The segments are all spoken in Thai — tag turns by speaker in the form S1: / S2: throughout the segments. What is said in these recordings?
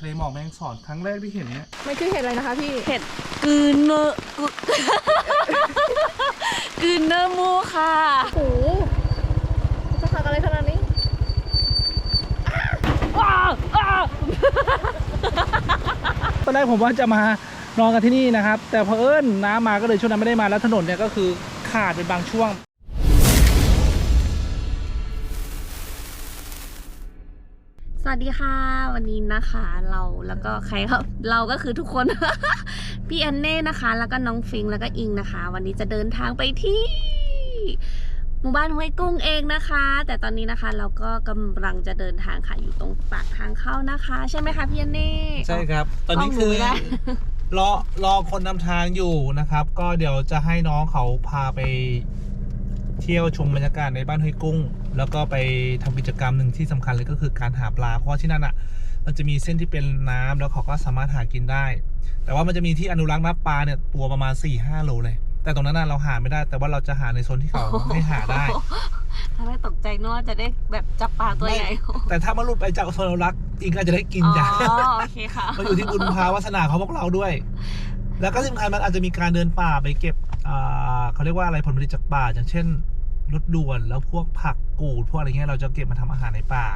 S1: ทะเลหมอกแมงสอนครั้งแรกที่เห็นเนี่ย
S2: ไม่คือเห็ดอะไรนะคะพี่
S3: เห็ดกืนเนอร์กึกืนเนอร์มูค่ะ
S2: โอ้โหจะหักอะไรขนาดนี้
S3: ว้าวอ้าว
S1: ตอนแรกผมว่าจะมานอนกันที่นี่นะครับ แต่เพอเอิญน้ำมาก็เลยช่วงนั้นไม่ได้มาแล้วถนนเนี่ยก็คือขาดเป็นบางช่วง
S3: วัสดีค่ะ วันนี้นะคะเราแล้วก็ใครครับ เราก็คือทุกคน พี่แอนเน่นะคะ แล้วก็น้องฟิงค์แล้วก็อิงนะคะ วันนี้จะเดินทางไปที่หมู่บ้านห้วยกุ้งเองนะคะ แต่ตอนนี้นะคะเราก็กำลังจะเดินทางค่ะอยู่ตรงปากทางเข้านะคะ ใช่ไหมคะพี่แอนเน่
S1: ใช่ครับ ตอนนี้
S3: กล้องหนู
S1: คือ
S3: ไม่ได้
S1: รอรอคนนำทางอยู่นะครับ ก็เดี๋ยวจะให้น้องเขาพาไปเที่ยวชมบรรยากาศในบ้านห้วยกุ้ง แล้วก็ไปทำกิจกรรมหนึ่งที่สำคัญเลยก็คือการหาปลา เพราะว่าที่นั่นอะ มันจะมีเส้นที่เป็นน้ำแล้วเขาก็สามารถหากินได้ แต่ว่ามันจะมีที่อนุรักษ์นับปลาเนี่ยตัวประมาณ4ี่ห้าโลเลย แต่ตรงนั้นน่ะเราหาไม่ได้ แต่ว่าเราจะหาในโซนที่เขาให้หาได้
S3: ถ้าไม่ตกใจนึกว่าจะได้แบบจับปลาตัวใหญ่
S1: แต่ถ้ามันหลุดไปจากโซนอนุรักษ์อีกก็จะได้กินจ้ะ
S3: อ๋อโอเคค่ะ
S1: มันอยู่ที่บุญพาวาสนาของพวกเราด้วย แล้วก็ที่สำคัญมันอาจจะมีการเดินป่าไปเก็บอ่าเขาเรียกว่าอะไรผลผลิตจากป่าอย่างเช่น รถด่วนแล้วพวกผักกูดพวกอะไรเงี้ยเราจะเก็บมาทำอาหารในป่า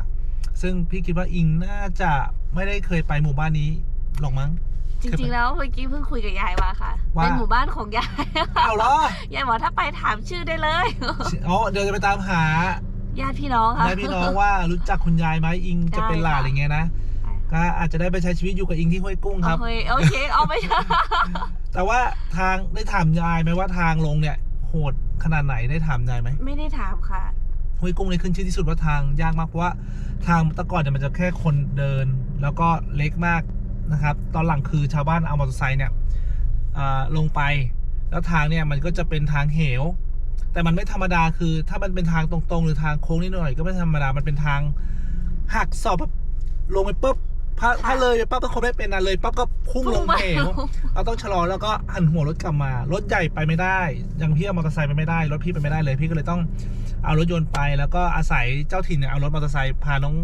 S1: ซึ่งพี่คิดว่าอิงน่าจะไม่ได้เคยไปหมู่บ้านนี้หรอกมั้ง
S3: จริงๆแล้วเมื่อกี้เพิ่งคุยกับยายมาค่ะ
S1: ว่า
S3: เป็นหมู่บ้านของยาย
S1: เอาเหรอยา
S3: ยบอกถ้าไปถามชื่อได้เลย
S1: อ๋อเดี๋ยวจะไปตามหา
S3: ญาติพี่น้องค่ะ
S1: ญาติพี่น้องว่ารู้จักคุณยายไหมอิงจะเป็นหลานอะไรเงี้ยนะก็อาจจะได้ไปใช้ชีวิตอยู่กับอิงที่ห้วยกุ้งครับ
S3: โอเคโอเคเอาไป
S1: แต่ว่าทางได้ถามยายไหมว่าทางลงเนี่ย โหด ขนาดไหนได้ถามยายไหม
S3: ไม่ได้ถามค่ะ
S1: ห้วยกุ้งเนี่ยขึ้นชื่อที่สุดว่าทางยากมากเพราะว่าทางแตะก่อนเนี่ยมันจะแค่คนเดิน แล้วก็เล็กมากนะครับ ตอนหลังคือชาวบ้านเอามอเตอร์ไซค์เนี่ยอ่าลงไป แล้วทางเนี่ยมันก็จะเป็นทางเหว แต่มันไม่ธรรมดาคือ ถ้ามันเป็นทางตรงๆ หรือทางโค้งนิดหน่อยก็ไม่ธรรมดามันเป็นทางหักศอกแบบลงไปปุ๊บ ถ้าถ้าเลยไปปั๊บถ้าคนไม่เป็นนะเลยปั๊บก็พุ่งลงเหวเราต้องชะลอแล้วก็หันหัวรถกลับมารถใหญ่ไปไม่ได้อย่างพี่เอามอเตอร์ไซค์ไปไม่ได้รถพี่ไปไม่ได้เลย พี่ก็เลยต้องเอารถยนต์ไป แล้วก็อาศัยเจ้าถิ่นเนี่ยเอารถมอเตอร์ไซค์พาน้อง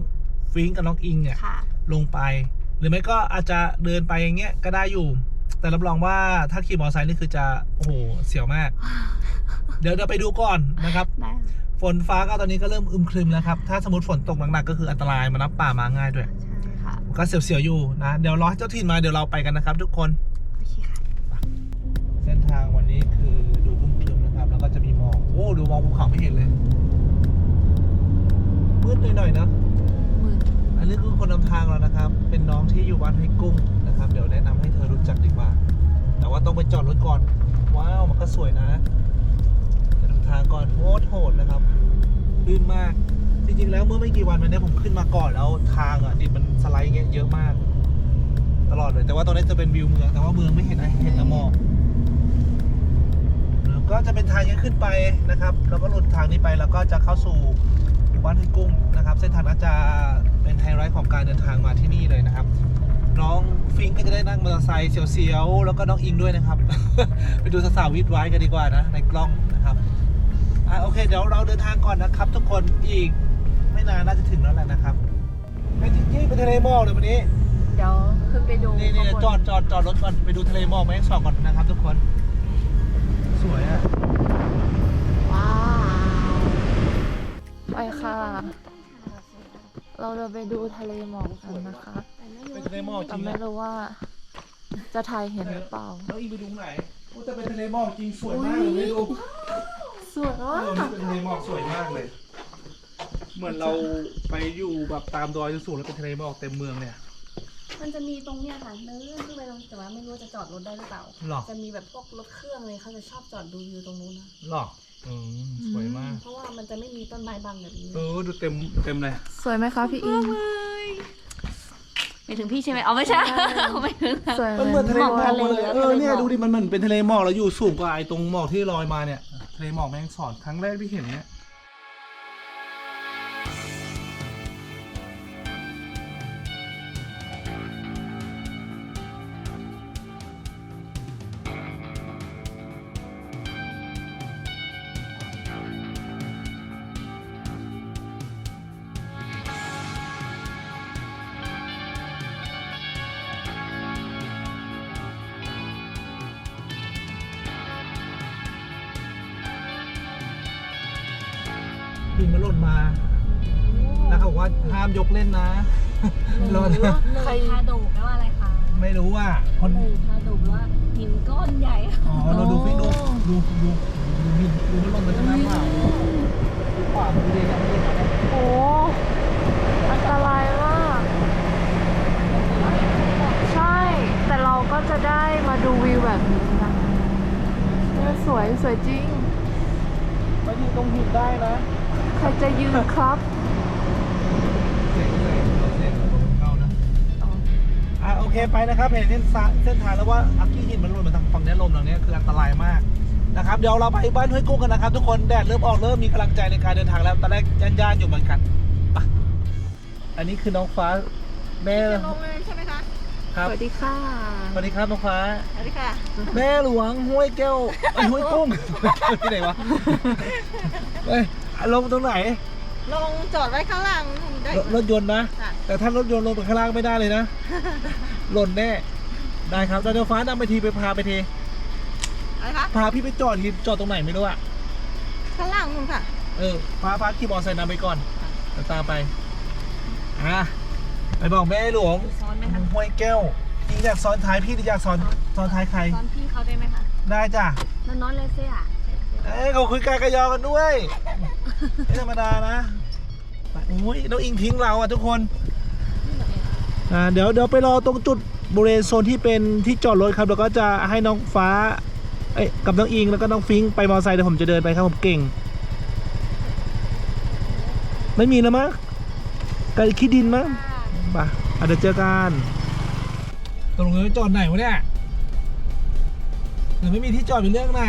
S1: ฟิงก์กับน้องอิงเนี่ย
S3: ค่ะ
S1: ลงไป หรือไม่ก็อาจจะเดินไปอย่างเงี้ยก็ได้อยู่ แต่รับรองว่าถ้าขี่มอเตอร์ไซค์นี่คือจะโอ้โหเสียวมาก เดี๋ยวเดี๋ยวไปดูก่อนนะครับ
S3: ได้
S1: ฝนฟ้าก็ตอนนี้ก็เริ่มอึมครึมแล้วครับ ถ้าสมมติฝนตกหนักๆก็คืออันตรายมานับป่ามาง่ายด้วย
S3: ใช่ค่ะ
S1: ก็เสียวๆอยู่นะ เดี๋ยวรอให้เจ้าถิ่นมาเดี๋ยวเราไปกันนะครับ ทุกคน
S3: โอเคค่ะ
S1: เส้นทางวันนี้คือดูครึมๆนะครับ แล้วก็จะมีหมอกโอ้ดูมองภูเขาไม่เห็นเลยมืดหน่อยๆนะ
S3: มือ
S1: อันนี้คือคนนำทางเรานะครับ เป็นน้องที่อยู่บ้านห้วยกุ้งนะครับ เดี๋ยวแนะนำให้เธอรู้จักดีกว่า แต่ว่าต้องไปจอดรถก่อน ว้าวมันก็สวยนะจะดูทางก่อนโคตรโหดนะครับลื่นมาก จริงๆแล้วเมื่อไม่กี่วันมาเนี้ยผมขึ้นมาก่อนแล้วทางอะดินมันสไลด์เงี้ยเยอะมาก ตลอดเลย แต่ว่าตอนนี้จะเป็นวิวเมือง แต่ว่าเมืองไม่เห็นอะไรเห็นแต่หมอกแล้วก็จะเป็นทางยังขึ้นไปนะครับ แล้วก็หลุดทางนี้ไปแล้วก็จะเข้าสู่หมู่บ้านห้วยกุ้งนะครับ เส้นทางน่าจะเป็นไฮไลท์ของการเดินทางมาที่นี่เลยนะครับ น้องฟิงก็จะได้นั่งมอเตอร์ไซค์เสียวๆแล้วก็น้องอิงด้วยนะครับ ไปดูสาวๆวิดไว้กันดีกว่านะในกล้องนะครับอะโอเค เดี๋ยวเราเดินทางก่อนนะครับ ทุกคนอีก ไม่นานน่าจะถึงแล้วแหละนะครับไปจริงๆไปทะเลหมอกเลยวันนี้
S2: เดี๋ยวขึ้นไปดู
S1: นี่นี่
S2: ข้างบ
S1: จอดจอดจอดรถก่อนไปดูทะเลหมอกแม่งสองก่อนนะครับ ทุกคน สวยอะ
S2: ว้าวไปค่ะ เราจะไปดูทะเลหมอกกันนะคะ
S1: เป็นทะเลหมอกจ
S2: แต่
S1: ริง
S2: ไม่
S1: นะ
S2: รู้ว่า จะถ่ายเห็นหรือเปล่า
S1: น้องอิงไปดูไหนโอ้แต่เป็นทะเลหมอกจริงสวยมากเลยไม่ดู
S2: สวย
S1: เอ
S2: มา
S1: อกนี่เป็นทะเลหมอกสวยมากเลย เหมือนเราไปอยู่แบบตามดอยสูงๆแล้วเป็นทะเลหมอกเต็มเมืองเนี่ย
S3: มันจะมีตรงเนี้ยค่ะเนื้อขึ้นไปตรงแต่ว่าไม่รู้ว่าจะจอดรถได้หรือเปล่า
S1: หรอ
S3: จะมีแบบพวกรถเครื่องเลยเขาจะชอบจอดดูวิวตรงนู้นนะ
S1: หรออืมสวยมาก
S3: เพราะว่ามันจะไม่มีต้นไม้บังแบบนี้
S1: เออดูเต็มเต็มเลย
S2: สวยไหมคะพี่อิง
S3: ไม่ถึงพี่ใช่ไหมเอาไม่ใช่ไม่ถึง
S2: สวยไหม
S1: มันเหมือนทะเลหมอก
S3: หมอก
S1: เลย
S3: ทะเล
S1: เออเนี่ย
S3: ทะเลหมอก
S1: ดูดิมันเหมือนเป็นทะเลหมอกแล้วอยู่สูงกว่าไอ้ตรงหมอกที่ลอยมาเนี่ย ทะเลหมอกแม่งสอนครั้งแรกที่เห็นเนี่ย หินมันหล่นมา แล้วเขาบอกว่าห้ามยกเล่นนะรอด
S3: ใครคาโดแปลว่าอะไรคะ
S1: ไม่รู้อะคน
S3: หนึ่งคาโดแปลว่าหินก้อนใหญ่
S1: อ๋อ เราดูฟิกดูดูดูดูหินดูมันหล่นมาจากหน้าเปล่าดูขวาดูดิครับมันหล่นมาแล้ว
S2: โอ้อันตรายมาก ใช่ แต่เราก็จะได้มาดูวิวแบบนี้นะเนี่ยสวยสวยจริง
S1: ไปยืนตรงหินได้นะ
S2: ใครจะยืนครับ
S1: เสียงเสียงเสียงเข้านะอะโอเคไปนะครับเห็นเส้นทางเส้นทางแล้วว่าอักกี้หินมันหล่นมาทางฝั่งเนี้ยลมทางเนี้ยคืออันตรายมากนะครับเดี๋ยวเราไปบ้านห้วยกุ้งกันนะครับ ทุกคนแดดเริ่มออกเริ่มมีกำลังใจในการเดินทางแล้วตอนแรกย่านๆอยู่เหมือนกันไปอันนี้คือน้องฟ้าแม่
S4: ลงเลยใช่ไหมคะ
S1: ครับ
S2: สวัสดีค่ะ
S1: สวัสดีครับน้องฟ้า
S4: สวัสดีค่ะ
S1: แม่หลวงห้วยแก้วไอ้ยห้วยกุ้ง ที่ไหนวะเอ้ย ลงตรงไหน
S4: ลงจอดไว้ข้างล่างได้
S1: รถรถยนต์นะ
S4: ค่ะ
S1: แต่ถ้ารถยนต์ลงไปข้างล่างไม่ได้เลยนะ หล่นแน่ ได้ครับแต่เดี๋ยวฟ้านำไปทีไปพาไปที
S4: อะไรคะ
S1: พาพี่ไปจอดทีจอดตรงไหนไม่รู้อะ
S4: ข้างล่างนู่นค่ะ
S1: เออฟ้าฟ้าขี่มอเตอร์ไซค์นำไปก่อนเดี๋ยวตามไป อะ ไปบอกแม่หลวง
S3: ซ้อนไหมคะ
S1: ห้วยแก้วยิงอยากซ้อนท้ายพี่หรืออยากซ้อนซ้อนท้ายใคร
S3: ซ้อนพี่เขาได้ไหมคะ
S1: ได้จ้ะ
S3: นอนนอนเลยเซ่อะ
S1: เอ้ยเขาคุยกายกระยอกันด้วยไม่ธรรมดานะอุ้ยน้องอิงทิ้งเราอะทุกคนอ่าเดี๋ยวเดี๋ยวไปรอตรงจุดบริเวณโซนที่เป็นที่จอดรถครับแล้วก็จะให้น้องฟ้าเอ้ยกับน้องอิงแล้วก็น้องฟิงค์ไปมอเตอร์ไซค์เดี๋ยวผมจะเดินไปครับผมเก่ง ไม่มีแล้วมั้งกระขี้ดินมั้งป่ะอะเดี๋ยวเจอกันตรงนี้จอดไหนวะเนี่ยหรือไม่มีที่จอดเป็นเรื่องนะ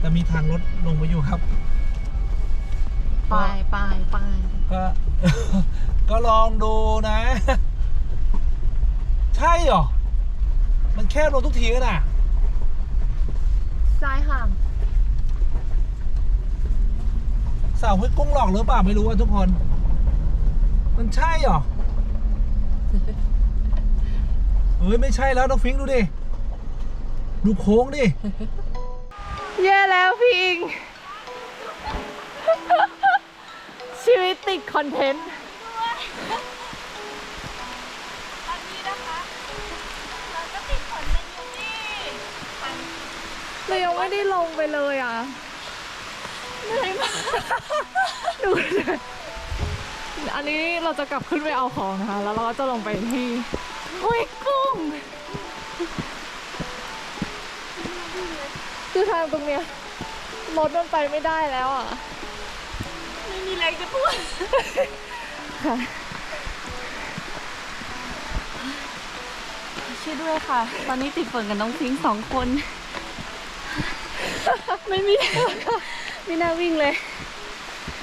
S1: แต่มีทางรถลงมาอยู่ครับ
S2: ไปไปไป
S1: ก็ ก็ลองดูนะ ใช่เหรอ มันแคบลงทุกทีกันอะ
S2: ซ้ายค่ะ
S1: สาวห้วยกุ้งหลอกหรือเปล่าไม่รู้อะทุกคน มันใช่เหรอเฮ้ยไม่ใช่แล้วน้องฟิงค์ดูดิ ดูโค้งดิ
S2: แย่แล้วพี่อิง ชีวิตติดคอนเทนต์
S3: ตอนนี้นะคะ เราก็ติดผลกันอยู่ที่
S2: เรายังไม่ได้ลงไปเลยอะเหนื่อยมากดูเลยอันนี้เราจะกลับขึ้นไปเอาของนะคะ แล้วเราก็จะลงไปที่ห้วยกุ้ง คือทางตรงเนี้ยรถมันไปไม่ได้แล้วอะ
S3: ไม่มีแรงจะพูด
S2: ค่ะ
S3: ช่วยด้วยค่ะ ตอนนี้ติดฝนกับน้องพิงค์สองคน ไม่มี ไม่น่าวิ่งเลย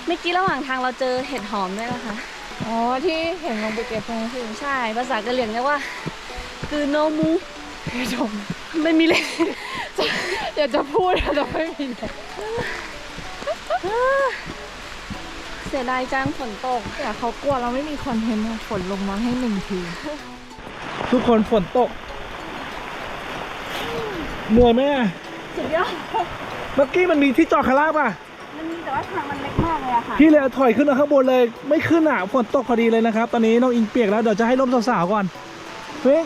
S3: เมื่อกี้ระหว่างทางเราเจอเห็ดหอมด้วยนะคะ
S2: อ๋อ ที่เห็นลงไปเก็บตรงนี้คือ
S3: ใช่ ภาษากะเหรี่ยงเรียกว่า คือโนมู
S2: ผู้ชม
S3: ไม่มีเลย
S2: อยากจะพูดแต่ไม่มีเลย
S3: เสียดายจังฝนตก
S2: แต่เขากลัวเราไม่มีคอนเทนต์อะฝนลงมาให้หนึ่งที
S1: ทุกคนฝนตก เหนื่อยไหมอะ
S3: สุดยอด
S1: เมื่อกี้มันมีที่จอดข้างล่างป่ะ
S3: มันมีแต่ว่าทางมันเล็กมากเลยอะค่ะ
S1: พี่เลยเอาถอยขึ้นมาข้างบนเลย ไม่ขึ้นอะฝนตกพอดีเลยนะครับ ตอนนี้น้องอิงเปียกแล้วเดี๋ยวจะให้ร่มสาวๆก่อนเฟ้ง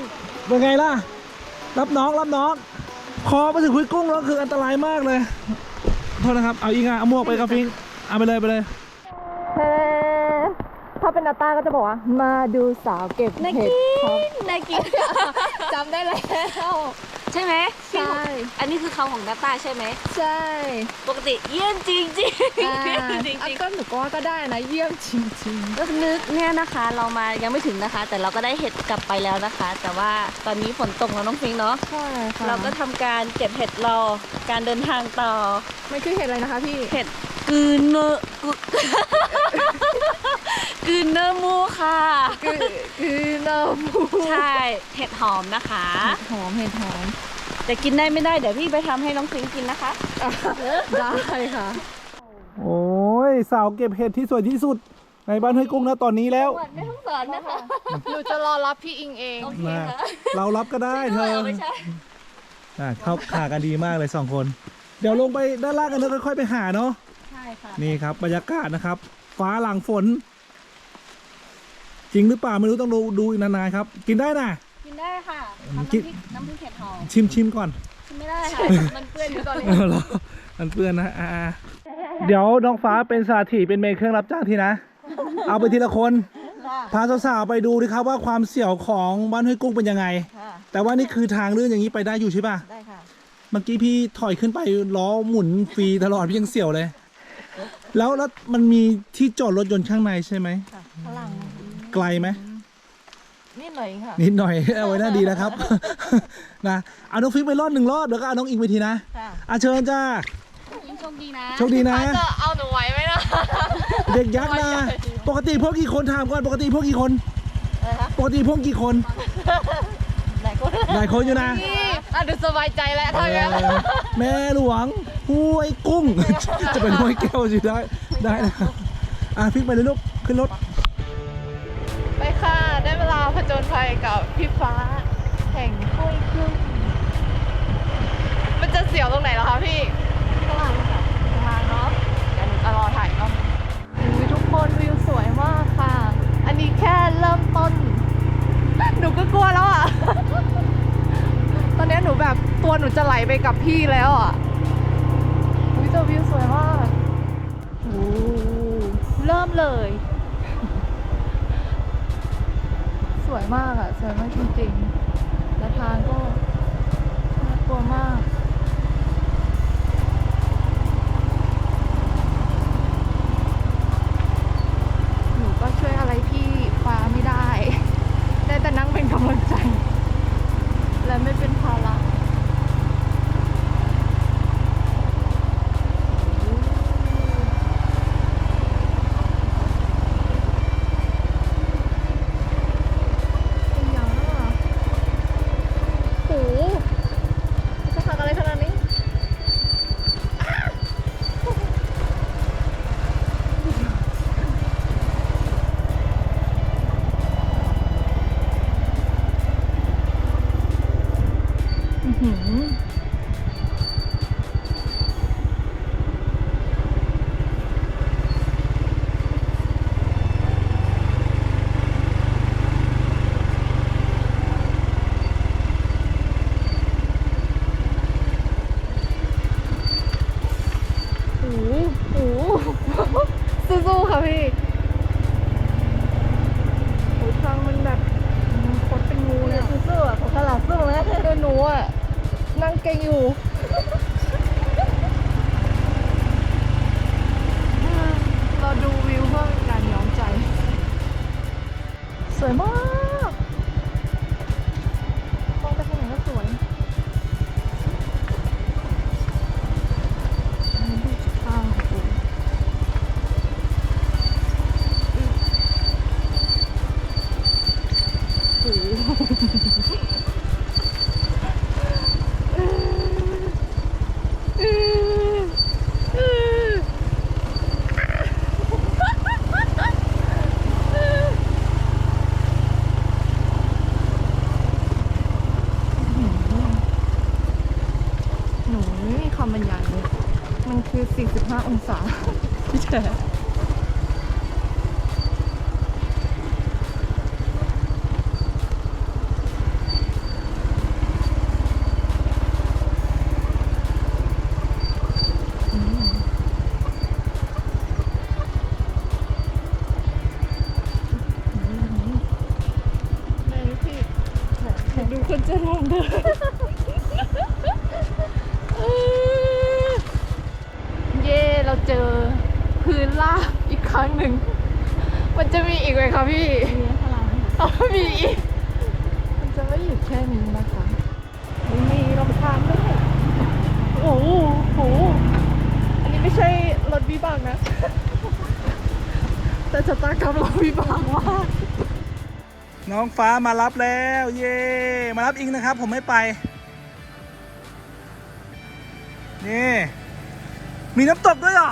S1: เป็นไงล่ะ รับน้องรับน้อง คอไปถึงคุยกุ้งแล้วคืออันตรายมากเลย โทษนะครับ เอาอีงอะเอาหมวกไปครับฟิง เอาไปเลยไปเลย
S2: ถ้าเป็นนาต้าก็จะบอกว่า มาดูสาวเก็บ
S3: นา
S2: เห็ด
S3: กิ
S2: ครับ
S3: นนากิน
S2: จำได้แล้ว
S3: ใช่ไหม
S2: ใช่
S3: อันนี้คือเขาของดัตตาใช่ไหม
S2: ใช่
S3: ปกติเยี่ยมจริงจริง
S2: อ่า
S3: จริง
S2: อะ
S3: จริง
S2: ก็หนูก็ว่าก็ได้นะเยี่ยมจริง
S3: ก็นึกเนี่ยนะคะ เรามายังไม่ถึงนะคะ แต่เราก็ได้เห็ดกลับไปแล้วนะคะ แต่ว่าตอนนี้ฝนตกแล้วน้องฟิงเนาะ
S2: ๆใช่ค่ะ
S3: เราก็ทำการเก็บเห็ดรอการเดินทางต่อ
S2: มันคือเห็ดอะไรนะคะพี่
S3: เห็ด กืนเนอร์กึกืนเนอร์มูค่ะ
S2: คือคือเนม
S3: ใช่ เห็ดหอมนะคะ
S2: เห็ดหอมเห็ดหอม
S3: แต่กินได้ไม่ได้ เดี๋ยวพี่ไปทำให้น้องฟิงกินนะคะ
S2: ได้ค่ะ
S1: โอ้ยสาวเก็บเห็ดที่สวยที่สุด ในบ้านห้วยกุ้งนะตอนนี้แล้ว
S3: ไม่ต้องสอนนะคะ
S2: หนูจะรอรับพี่อิงเอง
S3: โอเค
S1: นะ
S3: ค่ะ
S1: เรารับก็ได้เธอ
S3: ไม่ใช่
S1: อะเข้าขากันดีมากเลยสองคน เดี๋ยวลงไปด้านล่างกันแล้วค่อยๆไปหาเนาะ
S3: ใช่
S4: ค่ะ
S1: นี่ครับบรรยากาศนะครับ ฟ้าหลังฝน จริงหรือเปล่าไม่รู้ต้องดูดูอีกนานๆครับ กินได้นะ
S3: กินได้ค่ะ
S1: อืม
S3: ทำน้ำพ
S1: กิ
S3: ริ
S1: น
S3: กน้ำพริกเห็ดหอม
S1: ชิมชิมก่อน
S3: กินไม่ได้ค่ะมันเปื้อนอยู่ตอนนี้
S1: เอาเหรอมันเปื้อนนะอ่าเดี๋ยวน้องฟ้าเป็นสาธิเป็นเมย์เครื่องรับจ้างทีนะ เอาไปทีละคน
S4: ค่ะ
S1: พาสาวๆไปดูดิครับว่าความเสี่ยวของบ้านห้วยกุ้งเป็นยังไง
S4: ค่ะ
S1: แต่ว่านี่คือทางลื่นอย่างนี้ไปได้อยู่ใช่ป่ะ
S4: ได้ค่ะ
S1: เมื่อกี้พี่ถอยขึ้นไปล้อหมุนฟรีตลอดพี่ยังเสี่ยวเลย แล้วแล้วมันมีที่จอดรถยนต์ข้างในใช่ไหม
S4: ค่ะข้างหลัง
S1: ไกลไหม
S4: นิดหน่อยค่ะ
S1: นิดหน่อย เอาไว้น่าดีนะครับ นะเอาน้องฟิกไปรอดหนึ่งรอบแล้วก็เอาน้องอิงไปทีนะ
S4: ค่ะ
S1: อาเชิญจ้า
S3: ยิ่งโชคดีนะ
S1: โชคดีนะ
S2: จะเอาหนูไว้ไหมนะ
S1: เด็กยักษ์นะ ปกติพวกกี่คนถามก่อนปกติพวกกี่คน
S4: อะไรคะ
S1: ปกติพวกกี่คน
S4: หลายคน
S1: หลายคนอยู่นะ
S2: นี่อะดูสบายใจแล้วถ้างั้น
S1: เออแม่หลวงห้วยกุ้ง จะเป็นห้วยแก้วสิได้ได้นะอะฟิกไปเลยลูกขึ้นรถ
S2: ไปค่ะได้เวลาผจญภัยกับพี่ฟ้า แห่งห้วยครึ่งมันจะเสียวตรงไหนเหรอคะพี่
S4: ข้างหลัง
S2: จะไหลไปกับพี่แล้วอะวิวแต่วิวสวยมากโอ้เริ่มเลย สวยมากอะ สวยมากจริงๆ และทางก็น่ากลัวมาก พี่โอ้ยทางมันแบบมันคดเป็นงูเลยอะ
S4: สู้ๆอะข้างหลังสู้นะ
S2: เดินหนูอะนั่งเก่งอยู่ากดูคนจะลองเดินเย่เราเจอพื้นราบอีกครั้งหนึ่ง มันจะมีอีกไหมคะพี่
S4: มีข้างหลัง
S2: เอามีอีก มันจะไม่หยุดแค่นี้นะคะมีลำธารด้วยโอ้โหโห อันนี้ไม่ใช่รถวิบากนะ แต่ชะตากรรมรถวิบากมาก
S1: น้องฟ้ามารับแล้ว เย่มารับอิงนะครับ ผมไม่ไป นี่ มีน้ำตกด้วยเหรอ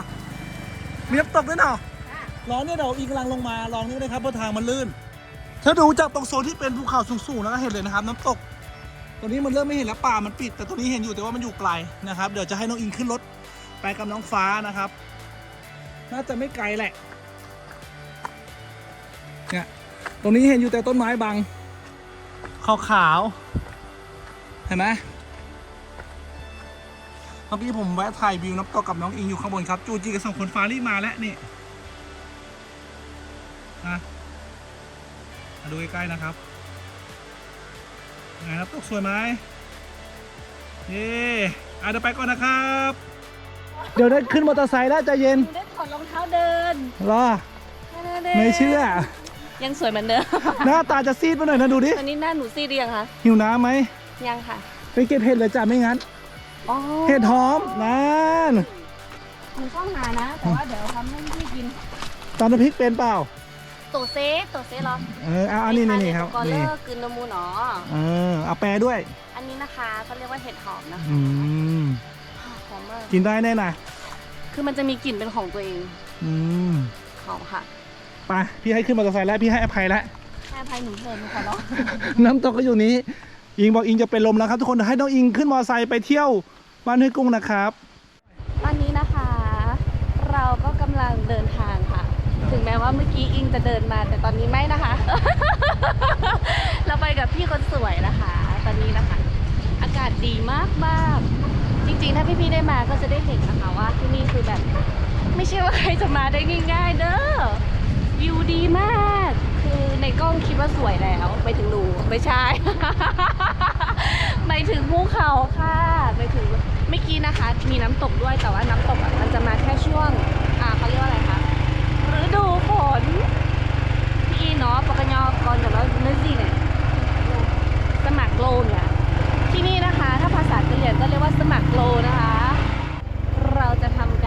S1: มีน้ำตกด้วยเหรอร้อนเนี่ยเดี๋ยวอิงกำลังลงมาลองนี่นะครับเพราะทางมันลื่น ถ้าดูจากตรงโซนที่เป็นภูเขาสูงๆแล้วก็เห็นเลยนะครับ น้ำตกตรงนี้มันเริ่มไม่เห็นแล้วป่ามันปิด แต่ตรงนี้เห็นอยู่แต่ว่ามันอยู่ไกลนะครับ เดี๋ยวจะให้น้องอิงขึ้นรถไปกับน้องฟ้านะครับ น่าจะไม่ไกลแหละ ตรงนี้เห็นอยู่แต่ต้นไม้บัง ขาวๆเห็นไหมเมื่อกี้ผมแวะถ่ายวิวน้ำตกกับน้องอิงอยู่ข้างบนครับ จูจีกับสองคนฟ้ารีบมาแล้วนี่อะมาดูใกล้ๆนะครับไงน้ำตกสวยไหมเย้อะเดี๋ยวไปก่อนนะครับ เดี๋ยวได้ขึ้นมอเตอร์ไซค์แล้วใจเย็น
S3: ได้ถอดรองเท้าเดิน
S1: รอ ไม่เชื่อ
S3: ยังสวยเหมือนเดิม
S1: หน้าตาจะซีดไปหน่อยนะดูดิ
S3: ตอนนี้หน้าหนูซีดหรือยังคะ
S1: หิวน้ำไหม
S3: ยังค่ะ
S1: ไปเก็บเห็ดเลยจ้ะไม่งั้น
S3: อ๋อ
S1: เห็ดหอมนั่น
S3: หนูชอบหานะ แต่ว่าเดี๋ยวทำให้พี่กิน
S1: ตอนน้ำพริกเป็นเปล่า
S3: โตเซโตเซเหรอ
S1: เออเอาอันนี้นี่นี่ครับ
S3: ก่อนเลิ
S1: นี่
S3: กกินนมูเนาะ
S1: เออเอาแปรด้วย
S3: อันนี้นะคะเขาเรียกว่าเห็ดหอมนะคะ
S1: อืม
S3: หอมมาก
S1: กินได้แน่นะ
S3: คือมันจะมีกลิ่นเป็นของตัวเอง
S1: อืม
S3: หอมค่ะ
S1: ไปพี่ให้ขึ้นมอเตอร์ไซค์แล้วพี่ให้อภัยแล้ว
S3: แค่ภัยหนูเถินหนูขอร้อง
S1: น้ำตกก็อยู่นี้ อิงบอกอิงจะเป็นลมแล้วครับทุกคนเดี๋ยวให้น้องอิงขึ้นมอเตอร์ไซค์ไปเที่ยวบ้านห้วยกุ้งนะครับ
S3: ตอนนี้นะคะ เราก็กำลังเดินทางค่ะ ถึงแม้ว่าเมื่อกี้อิงจะเดินมา แต่ตอนนี้ไม่นะคะ เราไปกับพี่คนสวยนะคะ ตอนนี้นะคะ อากาศดีมากมากๆจริงๆ ถ้าพี่ๆได้มาก็จะได้เห็นนะคะว่าที่นี่คือแบบ ไม่ใช่ว่าใครจะมาได้ง่าย ๆ เด้อ วิวดีมาก คือในกล้องคิดว่าสวยแล้วไปถึงหนูไม่ใช่ ไปถึงภูเขาค่ะไปถึงเมื่อกี้นะคะ มีน้ำตกด้วยแต่ว่าน้ำตกอะมันจะมาแค่ช่วง อ่าเขาเรียกว่าอะไรคะฤดูฝนพี่เนาะปกญก่อนกับเราเนื้อสิเนี่ยสมัครโลนอะที่นี่นะคะ ถ้าภาษากะเหรี่ยงก็เรียกว่าสมัครโลนะคะ เราจะทำการ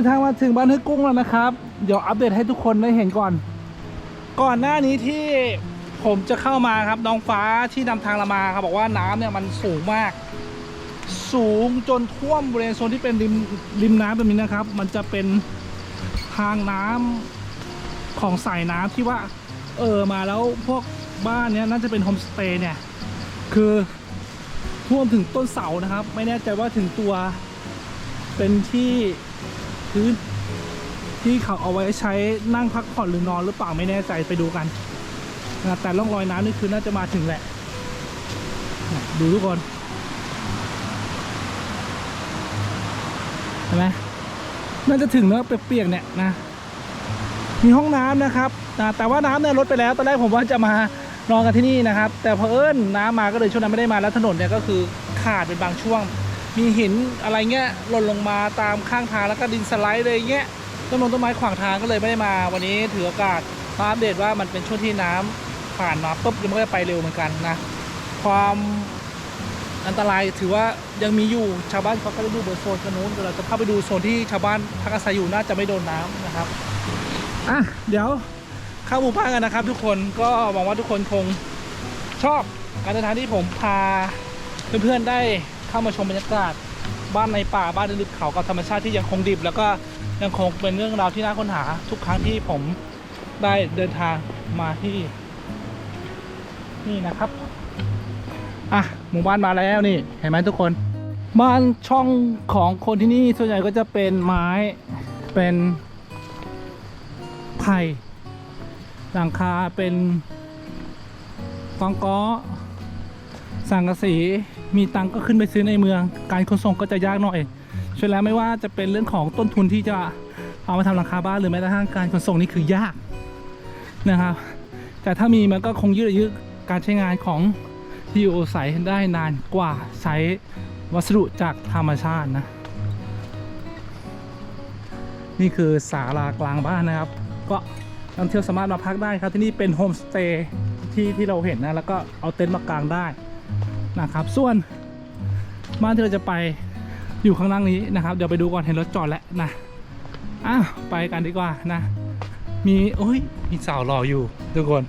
S3: ดินทางมาถึงบ้า
S1: นห้วยกุ้งแล้วนะครับ เดี๋ยวอัปเดตให้ทุกคนได้เห็นก่อน ก่อนหน้านี้ที่ผมจะเข้ามาครับน้องฟ้าที่นำทางเรามาครับบอกว่าน้ำเนี่ยมันสูงมาก สูงจนท่วมบริเวณโซนที่เป็นริมริมน้ำแบบนี้นะครับ มันจะเป็นทางน้ำของสายน้ำที่ว่า เออมาแล้วพวกบ้านเนี้ยน่าจะเป็นโฮมสเตย์เนี่ยคือท่วมถึงต้นเสานะครับ ไม่แน่ใจว่าถึงตัวเป็นที่ พื้น ที่เขาเอาไว้ใช้นั่งพักผ่อนหรือนอนหรือเปล่าไม่แน่ใจไปดูกันนะแต่ร่องรอยน้ำนี่คือน่าจะมาถึงแหละ ดูทุกคนเห็นไหมน่าจะถึงแล้วเปียกๆเนี่ยนะมีห้องน้ำนะครับนะแต่ว่าน้ำเนี่ยลดไปแล้วตอนแรกผมว่าจะมานอนกันที่นี่นะครับ แต่พอเอิญน้ำมาก็เลยช่วงนั้นไม่ได้มาแล้วถนนเนี่ยก็คือขาดเป็นบางช่วง มีหินอะไรเงี้ยหล่นลงมาตามข้างทางแล้วก็ดินสไลด์เลยเงี้ยต้นมงต้นไม้ขวางทางก็เลยไม่ได้มา วันนี้ถือโอกาสมาอัปเดตว่ามันเป็นช่วงที่น้ำผ่านมาปุ๊บมันก็จะไปเร็วเหมือนกันนะ ความอันตรายถือว่ายังมีอยู่ชาวบ้านเขาก็จะดูบนโซนกันนู้นเดี๋ยวเราจะเข้าไปดูโซนที่ชาวบ้านพักอาศัยอยู่น่าจะไม่โดนน้ำนะครับอะเดี๋ยวเข้าหมู่บ้านกันนะครับ ทุกคนก็หวังว่าทุกคนคงชอบการเดินทางที่ผมพาเพื่อนๆได้ เข้ามาชมบรรยากาศ บ้านในป่าบ้านในลึกเขากับธรรมชาติที่ยังคงดิบ แล้วก็ยังคงเป็นเรื่องราวที่น่าค้นหาทุกครั้งที่ผมได้เดินทางมาที่ นี่นะครับอะหมู่บ้านมาแล้วนี่เห็นไหมทุกคน บ้านช่องของคนที่นี่ส่วนใหญ่ก็จะเป็นไม้เป็นไผ่หลังคาเป็นฟองก้อ สังกะสีมีตังก็ขึ้นไปซื้อในเมือง การขนส่งก็จะยากหน่อยช่วยแล้วไม่ว่าจะเป็นเรื่องของต้นทุนที่จะเอามาทำหลังคาบ้านหรือแม้กระทั่งการขนส่งนี่คือยากนะครับ แต่ถ้ามีมันก็คงยืดอายุการใช้งานของที่อยู่อาศัยได้นานกว่าใช้วัสดุจากธรรมชาตินะ นี่คือศาลากลางบ้านนะครับ ก็นักท่องเที่ยวสามารถมาพักได้ครับที่นี่เป็นโฮมสเตย์ที่ที่เราเห็นนะ แล้วก็เอาเต็นท์มากางได้ นะครับ ส่วนบ้านที่เราจะไปอยู่ข้างล่างนี้นะครับ เดี๋ยวไปดูก่อนเห็นรถจอดแล้วนะอ้าวไปกันดีกว่านะ มีโอ้ยมีสาวรออยู่ทุกคน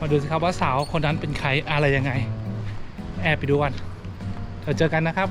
S1: มาดูสิครับว่าสาวคนนั้นเป็นใครอะไรยังไง แอบไปดูกันเดี๋ยวเจอกันนะครับ